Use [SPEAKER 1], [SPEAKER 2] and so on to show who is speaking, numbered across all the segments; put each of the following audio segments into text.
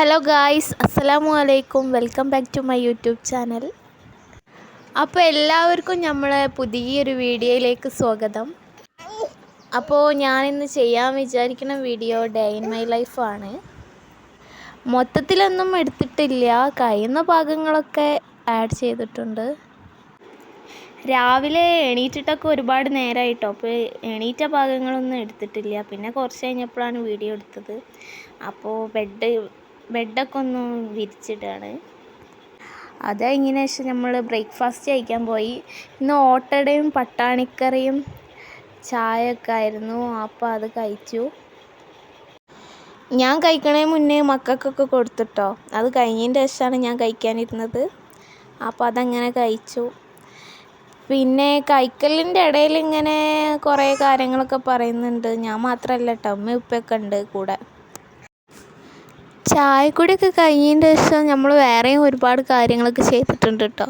[SPEAKER 1] Hello guys അസ്സലാമു അലൈക്കും. Welcome back to my YouTube channel. അപ്പോൾ എല്ലാവർക്കും നമ്മൾ പുതിയൊരു വീഡിയോയിലേക്ക് സ്വാഗതം. അപ്പോൾ ഞാനിന്ന് ചെയ്യാൻ വിചാരിക്കുന്ന വീഡിയോ ഡേ ഇൻ മൈ ലൈഫാണ് മൊത്തത്തിലൊന്നും എടുത്തിട്ടില്ല. കഴിയുന്ന ഭാഗങ്ങളൊക്കെ ആഡ് ചെയ്തിട്ടുണ്ട്. രാവിലെ എണീറ്റിട്ടൊക്കെ ഒരുപാട് നേരമായിട്ടോ അപ്പോൾ എണീറ്റ ഭാഗങ്ങളൊന്നും എടുത്തിട്ടില്ല. പിന്നെ കുറച്ച് കഴിഞ്ഞപ്പോഴാണ് വീഡിയോ എടുത്തത്. അപ്പോൾ ബെഡ് ബെഡൊക്കെ ഒന്ന് വിരിച്ചിട്ടാണ്. അത് കഴിഞ്ഞതിന് വെച്ചാൽ നമ്മൾ ബ്രേക്ക്ഫാസ്റ്റ് കഴിക്കാൻ പോയി. ഇന്ന് ഓട്ടടയും പട്ടാണിക്കറിയും ചായയൊക്കെ ആയിരുന്നു. അപ്പോൾ അത് കഴിച്ചു. ഞാൻ കഴിക്കണേ മുന്നേ മക്കൾക്കൊക്കെ കൊടുത്തിട്ടോ. അത് കഴിഞ്ഞതിന്റെ ശേഷമാണ് ഞാൻ കഴിക്കാനിരുന്നത്. അപ്പോൾ അതങ്ങനെ കഴിച്ചു. പിന്നെ കൈക്കലിന്റെ ഇടയിൽ ഇങ്ങനെ കുറേ കാര്യങ്ങളൊക്കെ പറയുന്നുണ്ട്. ഞാൻ മാത്രമല്ല കേട്ടോ അമ്മ ഉപ്പയൊക്കെ ഉണ്ട് കൂടെ. ചായക്കുടിയൊക്കെ കഴിഞ്ഞതിന്റെ ശേഷം നമ്മൾ വേറെയും ഒരുപാട് കാര്യങ്ങളൊക്കെ ചെയ്തിട്ടുണ്ട് കേട്ടോ.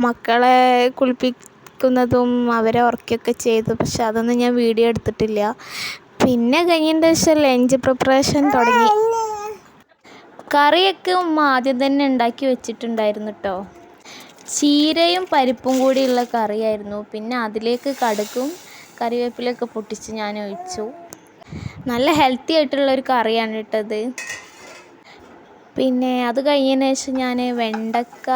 [SPEAKER 1] മക്കളെ കുളിപ്പിക്കുന്നതും അവരെ ഉറക്കുകയൊക്കെ ചെയ്തു. പക്ഷെ അതൊന്നും ഞാൻ വീഡിയോ എടുത്തിട്ടില്ല. പിന്നെ കഴിഞ്ഞതിന്റെ ശേഷം ലഞ്ച് പ്രിപ്പറേഷൻ തുടങ്ങി. കറിയൊക്കെ ഉമ്മ ആദ്യം തന്നെ ഉണ്ടാക്കി വെച്ചിട്ടുണ്ടായിരുന്നു കേട്ടോ. ചീരയും പരിപ്പും കൂടിയുള്ള കറിയായിരുന്നു. പിന്നെ അതിലേക്ക് കടുക്കും കറിവേപ്പിലൊക്കെ പൊട്ടിച്ച് ഞാൻ ഒഴിച്ചു. നല്ല ഹെൽത്തി ആയിട്ടുള്ളൊരു കറിയാണ് ഇട്ടത് പിന്നെ അത് കഴിഞ്ഞതിന് ശേഷം ഞാൻ വെണ്ടക്ക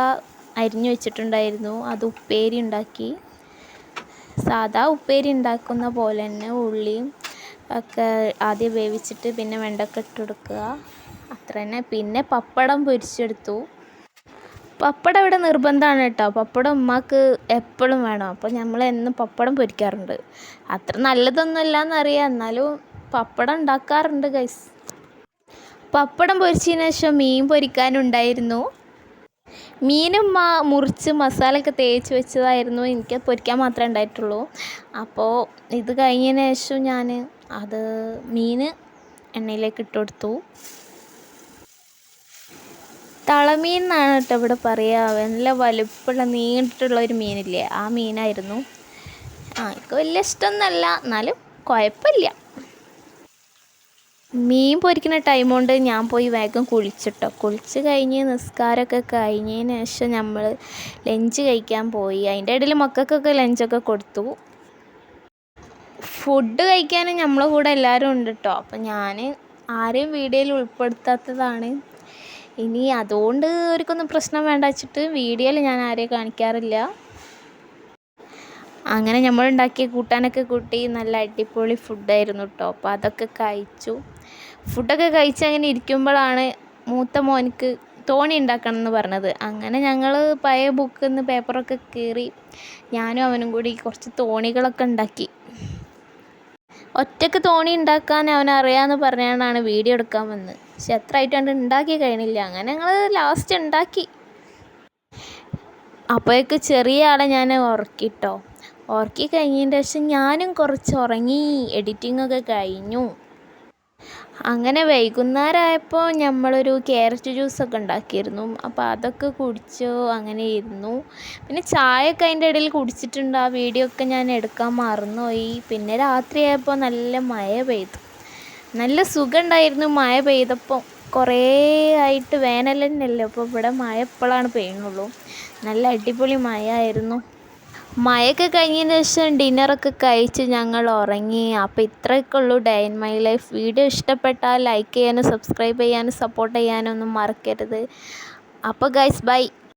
[SPEAKER 1] അരിഞ്ഞു വെച്ചിട്ടുണ്ടായിരുന്നു. അത് ഉപ്പേരി ഉണ്ടാക്കി. സാധാ ഉപ്പേരി ഉണ്ടാക്കുന്ന പോലെ തന്നെ ഉള്ളിയും ഒക്കെ ആദ്യം വേവിച്ചിട്ട് പിന്നെ വെണ്ടക്ക ഇട്ട് കൊടുക്കുക. അത്ര തന്നെ. പിന്നെ പപ്പടം പൊരിച്ചെടുത്തു. പപ്പടം ഇവിടെ നിർബന്ധമാണ് കേട്ടോ. പപ്പടം ഉമ്മാക്ക് എപ്പോഴും വേണം. അപ്പോൾ നമ്മൾ എന്നും പപ്പടം പൊരിക്കാറുണ്ട്. അത്ര നല്ലതൊന്നുമല്ല എന്നറിയാം. എന്നാലും പപ്പടം ഉണ്ടാക്കാറുണ്ട് ഗൈസ് പപ്പടം പൊരിച്ചതിന് ശേഷം മീൻ പൊരിക്കാനുണ്ടായിരുന്നു. മാ മുറിച്ച് മസാലയൊക്കെ തേച്ച് വെച്ചതായിരുന്നു. എനിക്ക് പൊരിക്കാൻ മാത്രമേ ഉണ്ടായിട്ടുള്ളൂ. അപ്പോൾ ഇത് കഴിഞ്ഞതിന് ശേഷം ഞാൻ അത് മീൻ എണ്ണയിലേക്ക് ഇട്ട് കൊടുത്തു. തളമീൻ എന്നാണ് കേട്ടോ ഇവിടെ പറയുക നല്ല വലുപ്പുള്ള നീണ്ടിട്ടുള്ള ഒരു മീനില്ലേ ആ മീനായിരുന്നു. ആ എനിക്ക് വലിയ ഇഷ്ടമൊന്നുമല്ല. എന്നാലും കുഴപ്പമില്ല. മീൻ പൊരിക്കുന്ന ടൈം കൊണ്ട് ഞാൻ പോയി വേഗം കുളിച്ചിട്ടോ. കുളിച്ച് കഴിഞ്ഞ് നിസ്കാരമൊക്കെ കഴിഞ്ഞതിന് ശേഷം നമ്മൾ ലഞ്ച് കഴിക്കാൻ പോയി. അതിന്റെ ഇടയിൽ മക്കൾക്കൊക്കെ ലഞ്ചൊക്കെ കൊടുത്തു. ഫുഡ് കഴിക്കാൻ നമ്മളെ കൂടെ എല്ലാവരും ഉണ്ട് കേട്ടോ അപ്പം ഞാൻ ആരെയും വീഡിയോയിൽ ഉൾപ്പെടുത്താത്തതാണ്. ഇനി അതുകൊണ്ട് അവർക്കൊന്നും പ്രശ്നം വേണ്ട വെച്ചിട്ട് വീഡിയോയിൽ ഞാൻ ആരെയും കാണിക്കാറില്ല. അങ്ങനെ നമ്മളുണ്ടാക്കിയ കൂട്ടാനൊക്കെ കൂട്ടി നല്ല അടിപൊളി ഫുഡായിരുന്നു കേട്ടോ അപ്പോൾ അതൊക്കെ കഴിച്ചു. ഫുഡൊക്കെ കഴിച്ച് അങ്ങനെ ഇരിക്കുമ്പോഴാണ് മൂത്ത മോനിക്ക് തോണി ഉണ്ടാക്കണം എന്ന് പറഞ്ഞത്. അങ്ങനെ ഞങ്ങൾ പഴയ ബുക്കിൽ നിന്ന് പേപ്പറൊക്കെ കീറി ഞാനും അവനും കൂടി കുറച്ച് തോണികളൊക്കെ ഉണ്ടാക്കി. ഒറ്റയ്ക്ക് തോണി ഉണ്ടാക്കാൻ അവൻ അറിയാമെന്ന് പറഞ്ഞാണ് വീഡിയോ എടുക്കാൻ വന്നത് പക്ഷെ എത്ര ആയിട്ടുണ്ട് ഉണ്ടാക്കി കഴിഞ്ഞില്ല. അങ്ങനെ ഞങ്ങൾ ലാസ്റ്റ് ഉണ്ടാക്കി. അപ്പോഴേക്ക് ചെറിയ ആളെ ഞാൻ ഉറക്കിട്ടോ. ഉറക്കി കഴിഞ്ഞതിന്റെ ശേഷം ഞാനും കുറച്ച് ഉറങ്ങി. എഡിറ്റിംഗ് ഒക്കെ കഴിഞ്ഞു. അങ്ങനെ വൈകുന്നേരമായപ്പോൾ നമ്മളൊരു ക്യാരറ്റ് ജ്യൂസൊക്കെ ഉണ്ടാക്കിയിരുന്നു. അപ്പോൾ അതൊക്കെ കുടിച്ചു അങ്ങനെ ഇരുന്നു. പിന്നെ ചായയൊക്കെ അതിന്റെ ഇടയിൽ കുടിച്ചിട്ടുണ്ട്. ആ വീഡിയോ ഒക്കെ ഞാൻ എടുക്കാൻ മറന്നുപോയി. പിന്നെ രാത്രിയായപ്പോൾ നല്ല മഴ പെയ്തു. നല്ല സുഖമുണ്ടായിരുന്നു മഴ പെയ്തപ്പോൾ. കുറേ ആയിട്ട് വേനൽ തന്നെയല്ലേ. അപ്പോൾ ഇവിടെ മഴ എപ്പോഴാണ് പെയ്യുന്നുള്ളൂ. നല്ല അടിപൊളി മഴ ആയിരുന്നു മഴയൊക്കെ കഴിഞ്ഞതിന് ശേഷം ഡിന്നറൊക്കെ കഴിച്ച് ഞങ്ങൾ ഉറങ്ങി. അപ്പോൾ ഇത്രയൊക്കെ ഉള്ളൂ. Day in my life. Video ഇഷ്ടപ്പെട്ടാൽ ലൈക്ക് ചെയ്യാനും സബ്സ്ക്രൈബ് ചെയ്യാനും സപ്പോർട്ട് ചെയ്യാനും ഒന്നും മറക്കരുത്. അപ്പോൾ ഗൈസ് ബൈ.